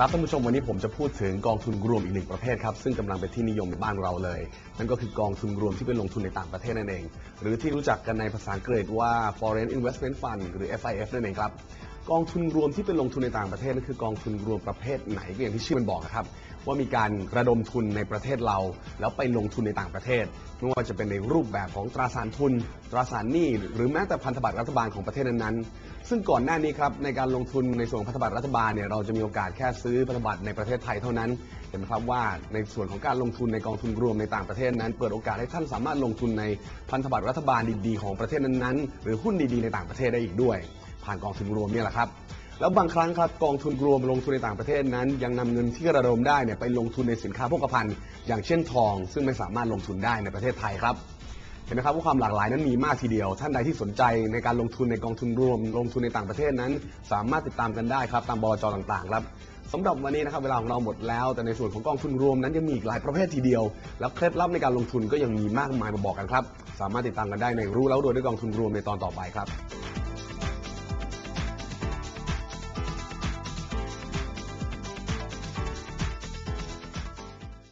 ครับท่านผู้ชมวันนี้ผมจะพูดถึงกองทุนรวมอีกหนึ่งประเภทครับซึ่งกำลังเป็นที่นิยมในบ้านเราเลย นั่นก็คือกองทุนรวมที่เป็นลงทุนในต่างประเทศนั่นเอง หรือที่รู้จักกันในภาษาอังกฤษว่า foreign investment fund หรือ FIF นั่นเองครับ กองทุนรวมที่ไปลงทุนในต่างประเทศนั่นคือกองทุนรวมประเภทไหนก็อย่างที่ชื่อมันบอกนะครับ ว่ามีการระดมทุนในประเทศเรา แล้วไปลงทุนในต่างประเทศไม่ว่าจะเป็นในรูปแบบของตราสารทุน ตราสารหนี้หรือแม้แต่พันธบัตรรัฐบาลของประเทศนั้นๆ ซึ่งก่อนหน้านี้ครับในการลงทุนในส่วนพันธบัตรรัฐบาลเนี่ยเราจะมีโอกาสแค่ซื้อพันธบัตรในประเทศไทยเท่านั้นเห็นไหมครับว่าในส่วนของการลงทุนในกองทุนรวมในต่างประเทศนั้น เปิดโอกาสให้ท่านสามารถลงทุนในพันธบัตรรัฐบาลดีๆของประเทศนั้นๆ หรือหุ้นดีๆในต่างประเทศได้อีกด้วย ผ่านกองทุนรวมเนี่ยแหละครับ แล้วบางครั้งครับกองทุนรวมลงทุนในต่างประเทศนั้น ยังนำเงินที่ระดมได้เนี่ยไปลงทุนในสินค้าโภคภัณฑ์ อย่างเช่นทอง ซึ่งไม่สามารถลงทุนได้ในประเทศไทยครับเห็นไหมครับว่าความหลากหลายนั้นมีมากทีเดียว ท่านใดที่สนใจในการลงทุนในกองทุนรวม ลงทุนในต่างประเทศนั้น สามารถติดตามกันได้ครับตามบลจต่างๆครับสำหรับวันนี้นะครับเวลาของเราหมดแล้ว แต่ในส่วนของกองทุนรวมนั้นยังมีอีกหลายประเภททีเดียว แล้วเคล็ดลับในการลงทุนก็ยังมีมากมายมาบอกกันครับ สามารถติดตามกันได้ในรู้แล้วรวยด้วยกองทุนรวมในตอนต่อไปครับ